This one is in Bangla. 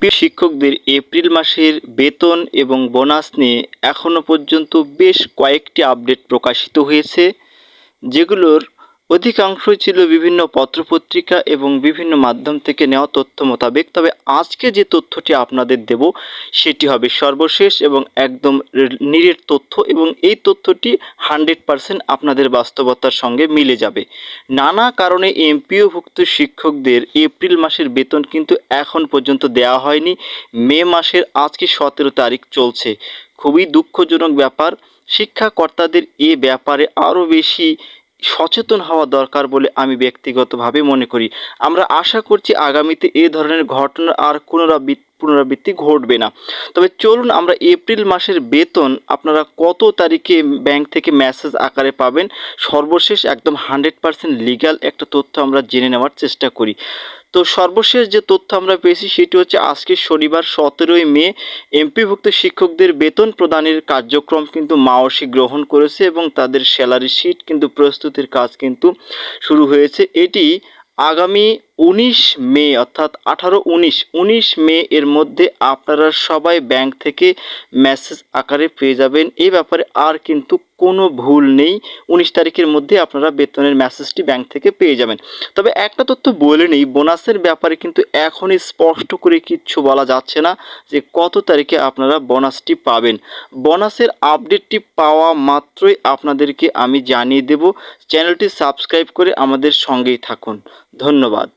এমপি শিক্ষকদের এপ্রিল মাসের বেতন এবং বোনাস নিয়ে এখনও পর্যন্ত বেশ কয়েকটি আপডেট প্রকাশিত হয়েছে, যেগুলোর অধিকাংশই ছিল বিভিন্ন পত্রপত্রিকা এবং বিভিন্ন মাধ্যম থেকে নেওয়া তথ্য মোতাবেক। তবে আজকে যে তথ্যটি আপনাদের দেব, সেটি হবে সর্বশেষ এবং একদম নিরেট তথ্য এবং এই তথ্যটি হান্ড্রেড পারসেন্ট আপনাদের বাস্তবতার সঙ্গে মিলে যাবে। নানা কারণে এমপিওভুক্ত শিক্ষকদের এপ্রিল মাসের বেতন কিন্তু এখন পর্যন্ত দেওয়া হয়নি। মে মাসের আজকে সতেরো তারিখ চলছে। খুবই দুঃখজনক ব্যাপার। শিক্ষাকর্তাদের এ ব্যাপারে আরও বেশি সচেতন হওয়া দরকার বলে আমি ব্যক্তিগতভাবে মনে করি। আমরা আশা করছি আগামীতে এ ধরনের ঘটনা আর পুনরাবৃত্তি পুনরাবৃত্তি ঘটবে না। তবে চলুন আমরা এপ্রিল মাসের বেতন আপনারা কত তারিখে ব্যাংক থেকে মেসেজ আকারে পাবেন? সর্বশেষ একদম হান্ড্রেড পারসেন্ট লিগ্যাল একটা তথ্য আমরা জেনে নেওয়ার চেষ্টা করি। তো সর্বশেষ যে তথ্য আমরা পেয়েছি সেটি হচ্ছে আজকে শনিবার সতেরোই মে এমপিভুক্ত শিক্ষকদের বেতন প্রদানের কার্যক্রম কিন্তু মাওসি গ্রহণ করেছে এবং তাদের স্যালারি শিট কিন্তু প্রস্তুতির কাজ কিন্তু শুরু হয়েছে। এটি আগামী উনিশ মে, অর্থাৎ আঠারো উনিশ উনিশ মে এর মধ্যে আপনারা সবাই ব্যাংক থেকে মেসেজ আকারে পেয়ে যাবেন। এই ব্যাপারে আর কিন্তু কোনো ভুল নেই। উনিশ তারিখের মধ্যে আপনারা বেতনের মেসেজটি ব্যাংক থেকে পেয়ে যাবেন। তবে একটা তথ্য বলে নেই বোনাসের ব্যাপারে কিন্তু এখনই স্পষ্ট করে কিচ্ছু বলা যাচ্ছে না যে কত তারিখে আপনারা বোনাসটি পাবেন। বোনাসের আপডেটটি পাওয়া মাত্রই আপনাদেরকে আমি জানিয়ে দেব। চ্যানেলটি সাবস্ক্রাইব করে আমাদের সঙ্গেই থাকুন। ধন্যবাদ।